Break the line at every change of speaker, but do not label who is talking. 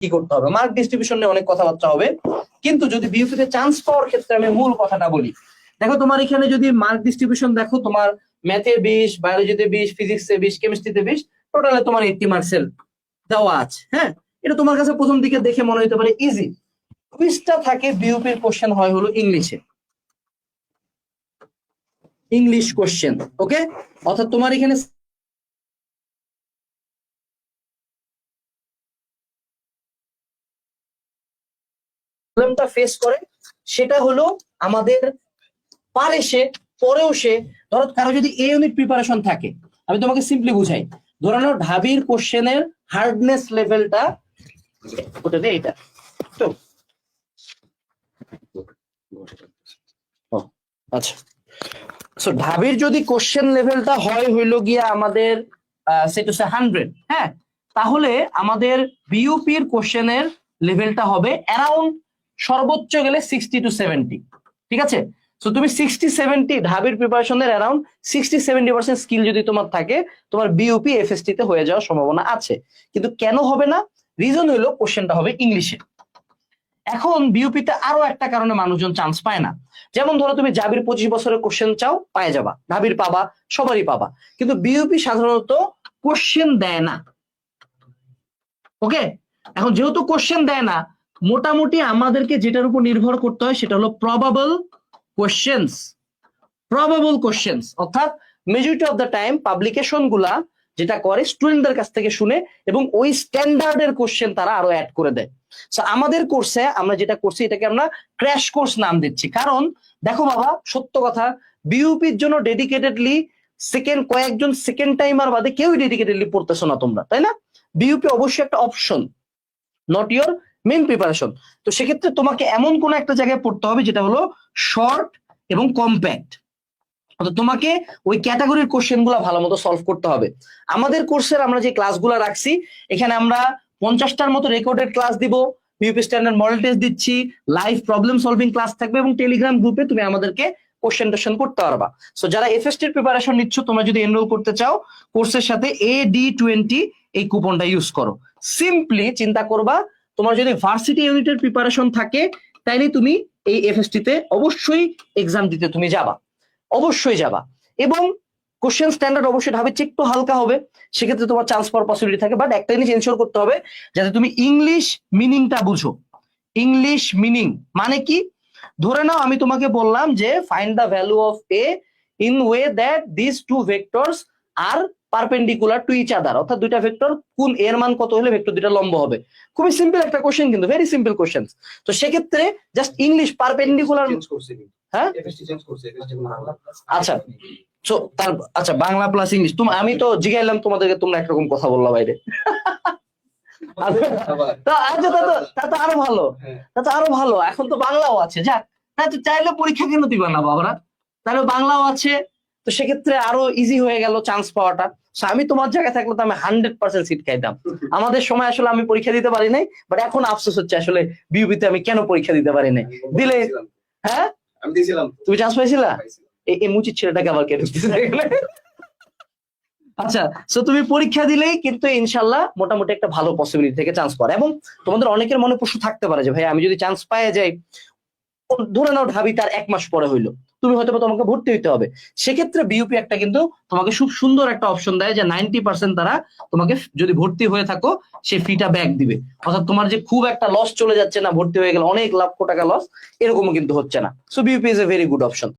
কি করতে হবে? মার্ক ডিস্ট্রিবিউশন নিয়ে অনেক কথাবার্তা হবে। কিন্তু যদি বিউপিতে চান্স পাওয়ার ক্ষেত্রে আমি মূল কথাটা বলি। দেখো, তোমার এখানে যদি মার্ক ডিস্ট্রিবিউশন দেখো, তোমার ম্যাথে বিশ বায়োলজিতে বিশ ফিজিক্সে বিশ কেমিস্ট্রিতে বিশ টোটালে তোমার এইটটি মার্কসের দেওয়া আছে হ্যাঁ? এটা তোমার কাছে প্রথম দিকে দেখে মনে হতে পারে ইজি কুইজটা থাকে বিউপির কোশ্চেন হয় হলো ইংলিশে ইংলিশ কোশ্চেন ওকে অর্থাৎ তোমার এখানে প্রবলেমটা ফেস করে, সেটা হলো আমাদের পারে সে, পরেও সে, ধরো কারও যদি এ ইউনিট প্রিপারেশন থাকে, আমি তোমাকে সিম্পলি বুঝাই। ধরে নাও ঢাবির কোশ্চেনের হার্ডনেস লেভেলটা ওটা দিয়ে এইটা। তো? আচ্ছা। সো ঢাবির যদি কোশ্চেন লেভেলটা হয়, হইল গিয়া আমাদের সেটা হচ্ছে হান্ড্রেড হ্যাঁ? তাহলে আমাদের বিইউপির কোশ্চেনের লেভেলটা হবে অ্যারাউন্ড সর্বোচ্চ গেলে সিক্সটি টু সেভেন্টি ঠিক আছে? সো তুমি সিক্সটি সেভেন্টি ঢাবির প্রিপারেশনের around sixty seventy percent skill যদি তোমার থাকে, তোমার বিইউপি এফএসটি তে হয়ে যাওয়ার সম্ভাবনা আছে। কিন্তু কেন হবে না? রিজন হইল কোশ্চেনটা হবে ইংলিশে এখন বিউপিতে আরও একটা কারণে মানুষজন চান্স পায় না। যেমন ধরো তুমি জাবির পঁচিশ বছরের কোশ্চেন চাও, পায়ে যাবা। ঢাবির পাবা, সবারই পাবা। কিন্তু বিউপি সাধারণত কোশ্চেন দেয় না। ওকে এখন যেহেতু কোশ্চেন দেয় না মোটামুটি আমাদেরকে যেটার উপর নির্ভর করতে হয় সেটা হলো প্রবাবল কোশ্চেন্স প্রবাবল কোশ্চেন্স অর্থাৎ মেজরিটি অফ দ্য টাইম পাবলিকেশনগুলা যেটা করে স্টুডেন্টদের কাছ থেকে শুনে এবং ওই স্ট্যান্ডার্ডের কোশ্চেন তারা আরও অ্যাড করে দেয়। So, আমাদের কোর্সে আমরা যেটা করছি এটাকে আমরা ক্র্যাশ কোর্স নাম দিচ্ছি। কারণ দেখো বাবা সত্য কথা বিউপির জন্য ডেডিকেটেডলি সেকেন্ড কয়েকজন সেকেন্ড টাইমার বাদে কেউই ডেডিকেটেডলি পড়তেছো না তোমরা তাই না? বিউপি অবশ্যই একটা option not your main preparation তো সেক্ষেত্রে তোমাকে এমন কোন একটা জায়গায় পড়তে হবে যেটা হলো শর্ট এবং কম্প্যাক্ট অর্থাৎ তোমাকে ওই ক্যাটাগরির কোশ্চেনগুলা ভালো মতো সলভ করতে হবে। আমাদের কোর্সের আমরা যে ক্লাসগুলো রাখছি, এখানে আমরা পঞ্চাশটার মতো রেকর্ডেড ক্লাস দিব বিউপি স্ট্যান্ডার্ড মডেল টেস্ট দিচ্ছি লাইভ প্রবলেম সলভিং ক্লাস থাকবে এবং টেলিগ্রাম গ্রুপে তুমি আমাদেরকে কোশ্চেন টোশ্চেন করতে পারবা। সো যারা এফএসটির প্রিপারেশন নিচ্ছ, তোমরা যদি এনরোল করতে চাও কোর্সের সাথে এ ডি টোয়েন্টি এই কুপনটা ইউজ করো। সিম্পলি চিন্তা করবা তোমার যদি ভার্সিটি ইউনিটের প্রিপারেশন থাকে, তাইলে তুমি এই এফএসটি তে অবশ্যই এক্সাম দিতে তুমি যাবা। অবশ্যই যাবা। এবং কোশ্চেন স্ট্যান্ডার্ড অবশ্যই ঢাবে একটু হালকা হবে, সেক্ষেত্রে তোমার চান্স পাওয়ার পসিবিলিটি থাকে বাট একটা জিনিস এনশোর করতে হবে, যাতে তুমি ইংলিশ মিনিংটা বুঝো। ইংলিশ মিনিং মানে কি? ধরে নাও আমি তোমাকে বললাম যে find the value of a in way that this two vectors are perpendicular to each other অর্থাৎ দুইটা ভেক্টর কোন এর মান কত হলে ভেক্টর দুইটা লম্ব হবে? খুবই সিম্পল একটা কোশ্চেন কিন্তু ভেরি সিম্পল কোশ্চেন তো সেক্ষেত্রে জাস্ট ইংলিশ পারপেন্ডিকুলার হ্যাঁ? আচ্ছা তো তার আচ্ছা বাংলা প্লাস ইংলিশ তুমি আমি তো জিগাইলাম তোমাদেরকে তোমরা একরকম কথা বললা বাইরে। তা আচ্ছা তা তো তা তো আরও ভালো।
হ্যাঁ।
তা তো আরও ভালো। এখন তো বাংলাও আছে। যাক না তো চাইলে পরীক্ষা কেন দিবা না বাবারা? তাহলে বাংলাও আছে তো সেক্ষেত্রে আরও ইজি হয়ে গেল চান্স পাওয়াটা। আমি তোমার জায়গায় থাকলে তো আমি হান্ড্রেড পার্সেন্ট সিট খাইতাম। আমাদের সময় আসলে আমি পরীক্ষা দিতে পারি নাই বাট এখন আফসোস হচ্ছে আসলে বিউবিতে আমি কেন পরীক্ষা দিতে পারি নাই। দিলে- হ্যাঁ? তুমি চান্স পাইছিলা? এই- মুচির ছেলেটাকে আবার কেটে আচ্ছা সো তুমি পরীক্ষা দিলেই কিন্তু ইনশাল্লাহ মোটামুটি একটা ভালো পসিবিলিটি থেকে চান্স পাওয়ার। এবং তোমাদের অনেকের মনে প্রশ্ন থাকতে পারে যে ভাই আমি যদি চান্স পাই যাই ধরে নাও ঢাবি তার এক মাস পরে হইল। তুমি হয়তো তোমাকে ভর্তি হইতে হবে। সেক্ষেত্রে বিউপি একটা কিন্তু তোমাকে খুব সুন্দর একটা অপশন দেয় যে নাইনটি পার্সেন্ট তারা তোমাকে যদি ভর্তি হয়ে থাকো, সে ফিটা ব্যাক দিবে। অর্থাৎ তোমার যে খুব একটা লস চলে যাচ্ছে না, ভর্তি হয়ে গেলে অনেক লক্ষ টাকা লস এরকম কিন্তু হচ্ছে না। So BUP is a very good option